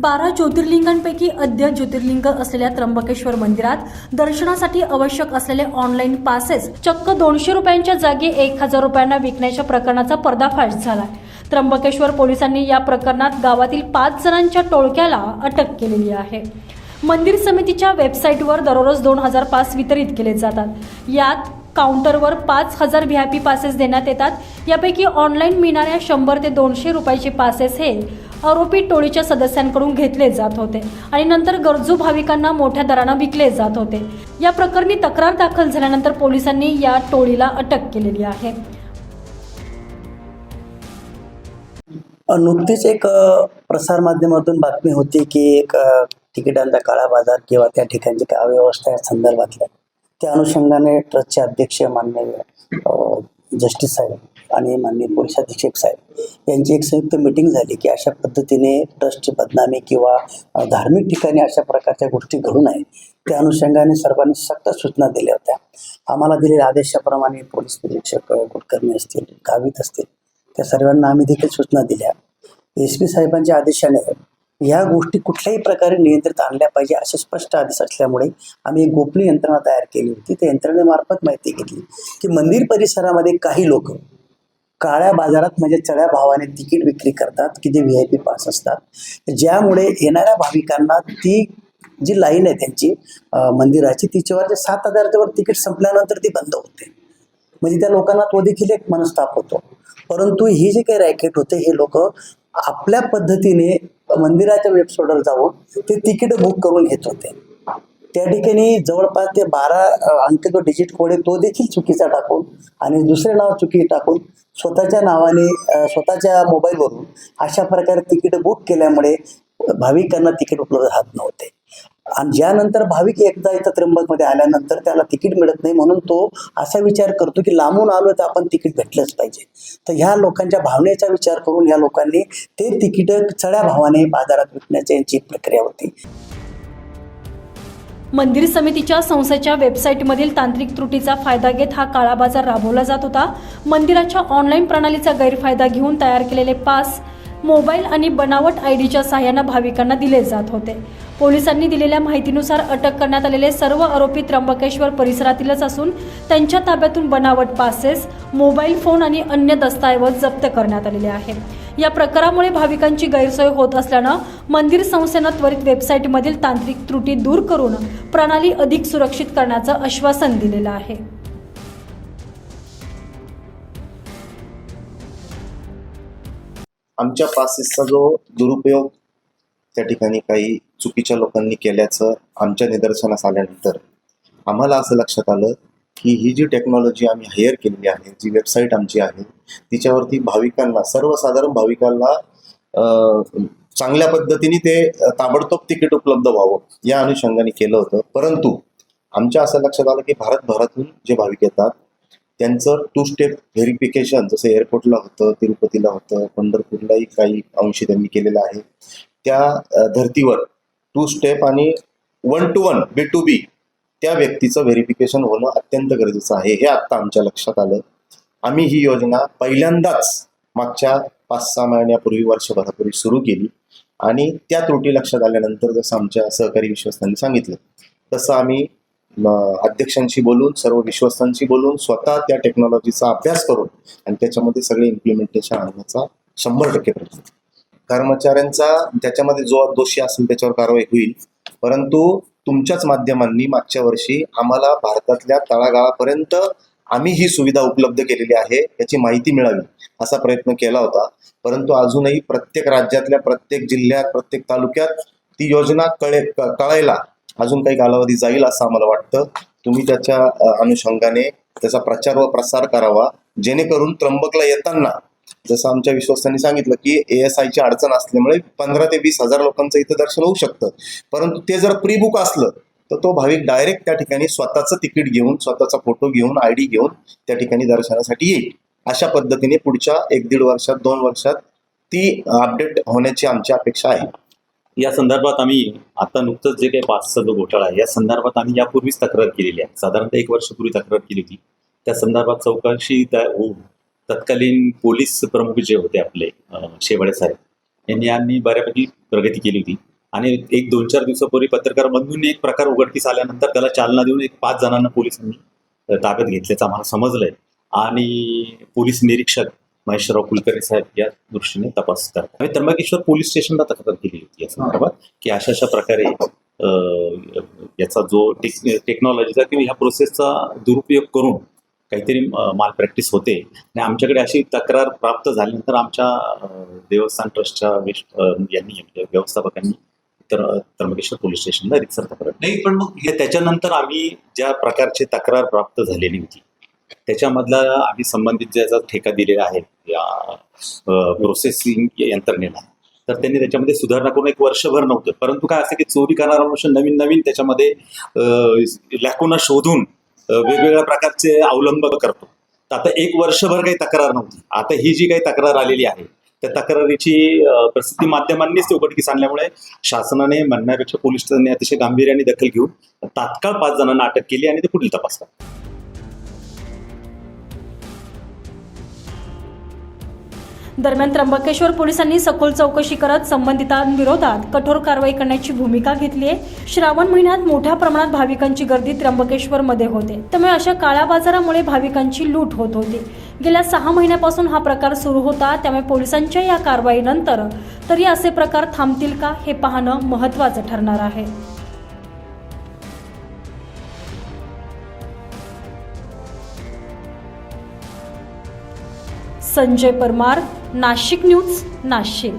बारा ज्योतिर्लिंगांपैकी अद्य ज्योतिर्लिंग असलेल्या त्र्यंबकेश्वर मंदिरात दर्शनासाठी आवश्यक असलेले ऑनलाईन पासेस चक्क दोनशे रुपयांच्या जागी एक हजार रुपयांना विकण्याच्या प्रकरणाचा पर्दाफाश झाला. त्र्यंबकेश्वर पोलिसांनी या प्रकरणात गावातील पाच जणांच्या टोळक्याला अटक केलेली आहे. मंदिर समितीच्या वेबसाईटवर दररोज दोन हजार पास वितरित केले जातात. यात काउंटरवर पाच हजार व्ही आय पी पासेस देण्यात येतात. यापैकी ऑनलाईन मिळणाऱ्या शंभर ते दोनशे रुपयाचे पासेस हे आरोपी टोळीच्या सदस्यांकडून घेतले जात होते आणि नंतर गरजू भाविकांना मोठ्या दरानं विकले जात होते. या प्रकरणी तक्रार दाखल झाल्यानंतर पोलिसांनी या टोळीला अटक केलेली आहे. नुकतीच एक प्रसारमाध्यमातून बातमी होती की एक तिकिटांचा काळा बाजार किंवा त्या ठिकाणची काय अव्यवस्था या संदर्भातल्या त्या अनुषंगाने ट्रस्टचे अध्यक्ष माननीय जस्टिस साहेब आणि माननीय पोलीस अधीक्षक साहेब यांची एक संयुक्त मिटिंग झाली की अशा पद्धतीने ट्रस्टची बदनामी किंवा धार्मिक ठिकाणी अशा प्रकारच्या गोष्टी घडू नये त्या अनुषंगाने सर्वांनी सक्त सूचना दिल्या होत्या. आम्हाला दिलेल्या आदेशाप्रमाणे पोलीस निरीक्षक अ, कुलकर्णी असतील गावित असतील त्या सर्वांना आम्ही देखील सूचना दिल्या. एस पी साहेबांच्या आदेशाने या गोष्टी कुठल्याही प्रकारे नियंत्रित आणल्या पाहिजे असे स्पष्ट आदेश असल्यामुळे आम्ही एक गोपनीय यंत्रणा तयार केली होती. त्या यंत्रणेमार्फत माहिती घेतली की मंदिर परिसरामध्ये काही लोक काळ्या बाजारात म्हणजे चढ्या भावाने तिकीट विक्री करतात की जे व्ही आय पी पास असतात. ज्यामुळे येणाऱ्या भाविकांना ती जी लाईन आहे त्यांची मंदिराची तिच्यावर जे सात हजारच्या वर तिकीट संपल्यानंतर ती बंद होते. म्हणजे त्या लोकांना तो देखील एक मनस्ताप होतो. परंतु ही जे काही रॅकेट होते हे लोक आपल्या पद्धतीने मंदिराच्या वेबसाईटवर जाऊन ते तिकीट बुक करून घेत होते. त्या ठिकाणी जवळपास ते बारा अंक जो डिजिट कोड आहे तो देखील चुकीचा टाकून आणि दुसरे नाव चुकी टाकून स्वतःच्या नावाने स्वतःच्या मोबाईलवरून अशा प्रकारे तिकीट बुक केल्यामुळे भाविकांना तिकीट उपलब्ध राहत नव्हते. आणि ज्यानंतर भाविक एकदा इथं त्र्यंबकमध्ये आल्यानंतर त्याला तिकीट मिळत नाही म्हणून तो असा विचार करतो की लांबून आलो तर आपण तिकीट भेटलंच पाहिजे. तर ह्या लोकांच्या भावनेचा विचार करून या लोकांनी ते तिकीट चढ्या भावाने बाजारात विकण्याची यांची प्रक्रिया होती. मंदिर समितीच्या संस्थेच्या वेबसाईटमधील तांत्रिक त्रुटीचा फायदा घेत हा काळा बाजार राबवला जात होता. मंदिराच्या ऑनलाईन प्रणालीचा गैरफायदा घेऊन तयार केलेले पास मोबाईल आणि बनावट आय डीच्या सहाय्यानं भाविकांना दिले जात होते. पोलिसांनी दिलेल्या माहितीनुसार अटक करण्यात आलेले सर्व आरोपी त्र्यंबकेश्वर परिसरातीलच असून त्यांच्या ताब्यातून बनावट पासेस मोबाईल फोन आणि अन्य दस्तऐवज जप्त करण्यात आलेले आहेत. या प्रकारामुळे भाविकांची गैरसोय होत असल्यानं मंदिर संस्थेनं त्वरित वेबसाईटमधील तांत्रिक त्रुटी दूर करून प्रणाली अधिक सुरक्षित करण्याचं आश्वासन दिलेलं आहे. आमच्या पासेसचा जो दुरुपयोग त्या ठिकाणी काही चुकीच्या लोकांनी केल्याचं आमच्या निदर्शनास आल्यानंतर आम्हाला असं लक्षात आलं की ही जी टेक्नॉलॉजी आम्ही हायर केलेली आहे जी वेबसाईट आमची आहे तिच्यावरती भाविकांना सर्वसाधारण भाविकांना चांगल्या पद्धतीने ते ताबडतोब तिकीट उपलब्ध व्हावं या अनुषंगाने केलं होतं. परंतु आमच्या असं लक्षात आलं की भारतभरातून जे भाविक येतात त्यांचं टू स्टेप व्हेरिफिकेशन जसं एअरपोर्टला होतं तिरुपतीला होतं पंढरपूरलाही काही अंशी त्यांनी केलेलं आहे त्या धर्तीवर टू स्टेप आणि one two one B two B त्या व्यक्तीचं व्हेरिफिकेशन होणं अत्यंत गरजेचं आहे. हे आत्ता आमच्या लक्षात आलं. आम्ही ही योजना पहिल्यांदाच मागच्या पाच सहा महिन्यापूर्वी वर्षभरापूर्वी सुरू केली. आणि त्या त्रुटी लक्षात आल्यानंतर जसं आमच्या सहकारी विश्वस्तांनी सांगितलं तसं आम्ही अध्यक्षांशी बोलून सर्व विश्वस्तांशी बोलून स्वतः त्या टेक्नॉलॉजीचा अभ्यास करून आणि त्याच्यामध्ये सगळे इम्प्लिमेंटेशन आणण्याचा शंभर टक्के प्रयत्न कर्मचाऱ्यांचा त्याच्यामध्ये जो दोषी असेल त्याच्यावर कारवाई होईल. परंतु तुमच्याच माध्यमांनी मागच्या वर्षी आम्हाला भारतातल्या तळागाळापर्यंत आम्ही ही सुविधा उपलब्ध केलेली आहे याची माहिती मिळावी असा प्रयत्न केला होता. परंतु अजूनही प्रत्येक राज्यातल्या प्रत्येक जिल्ह्यात प्रत्येक तालुक्यात ती योजना कळे कळायला अजून काही कालावधी जाईल असं आम्हाला वाटतं. तुम्ही त्याच्या अनुषंगाने त्याचा प्रचार व प्रसार करावा जेणेकरून त्र्यंबकला येताना जसं आमच्या विश्वस्तांनी सांगितलं की ए एस आयची अडचण असल्यामुळे पंधरा ते वीस हजार लोकांचं इथं दर्शन होऊ शकतं. परंतु ते जर प्री बुक असलं तर तो भाविक डायरेक्ट त्या ठिकाणी स्वतःचं तिकीट घेऊन स्वतःचा फोटो घेऊन आय डी घेऊन त्या ठिकाणी दर्शनासाठी येईल. अशा पद्धतीने पुढच्या एक दीड वर्षात दोन वर्षात ती अपडेट होण्याची आमची अपेक्षा आहे. या संदर्भात आम्ही आता नुकतंच जे काही पाचचा जो घोटाळा आहे या संदर्भात आम्ही यापूर्वीच तक्रार केलेली आहे. साधारणतः एक वर्षापूर्वी तक्रार केली होती. त्या संदर्भात चौकशी त्या होऊन तत्कालीन पोलीस प्रमुख जे होते आपले शेवाळे साहेब यांनी यांनी बऱ्यापैकी प्रगती केली होती. आणि एक दोन चार दिवसापूर्वी पत्रकार बंधूंनी एक प्रकार उघडकीस आल्यानंतर त्याला चालना देऊन एक पाच जणांना पोलिसांनी ताब्यात घेतल्याचं आम्हाला समजलंय. आणि पोलीस निरीक्षक महेशराव कुलकर्णी साहेब या दृष्टीने तपास करतात. आम्ही त्र्यंबकेश्वर पोलीस स्टेशनला तक्रार केली होती या संदर्भात की अशा अशा प्रकारे याचा जो टेक्नॉलॉजीचा किंवा ह्या प्रोसेसचा दुरुपयोग करून काहीतरी माल प्रॅक्टिस होते. आणि आमच्याकडे अशी तक्रार प्राप्त झाल्यानंतर आमच्या देवस्थान ट्रस्टच्या यांनी व्यवस्थापकांनी तर त्र्यंबकेश्वर पोलीस स्टेशनला रितसर तक्रार नाही पण मग हे त्याच्यानंतर आम्ही ज्या प्रकारची तक्रार प्राप्त झालेली होती त्याच्यामधला आम्ही संबंधित ज्याचा ठेका दिलेला आहे या प्रोसेसिंग यंत्रणेला तर त्यांनी त्याच्यामध्ये सुधारणा करून एक वर्षभर नव्हतं. परंतु काय असं की चोरी करणारा मनुष्य नवीन नवीन त्याच्यामध्ये लॅकुना शोधून वेगवेगळ्या प्रकारचे अवलंब करतो. तर आता एक वर्षभर काही तक्रार नव्हती. आता ही जी काही तक्रार आलेली आहे त्या तक्रारीची प्रसिद्धी माध्यमांनीच ते उघडकीस आणल्यामुळे शासनाने म्हणण्यापेक्षा पोलिसांनी अतिशय गांभीर्याने दखल घेऊन तात्काळ पाच जणांना अटक केली आणि ते पुढील तपास दरम्यान त्र्यंबकेश्वर पोलिसांनी सखोल चौकशी करत संबंधितांविरोधात कठोर कारवाई करण्याची भूमिका घेतली आहे. श्रावण महिन्यात मोठ्या प्रमाणात भाविकांची गर्दी त्र्यंबकेश्वरमध्ये होते. त्यामुळे अशा काळ्या बाजारामुळे भाविकांची लूट होत होती. गेल्या सहा महिन्यापासून हा प्रकार सुरू होता. त्यामुळे पोलिसांच्या या कारवाईनंतर तरी असे प्रकार थांबतील का हे पाहणं महत्त्वाचं ठरणार आहे. संजय परमार नाशिक न्यूज नाशिक.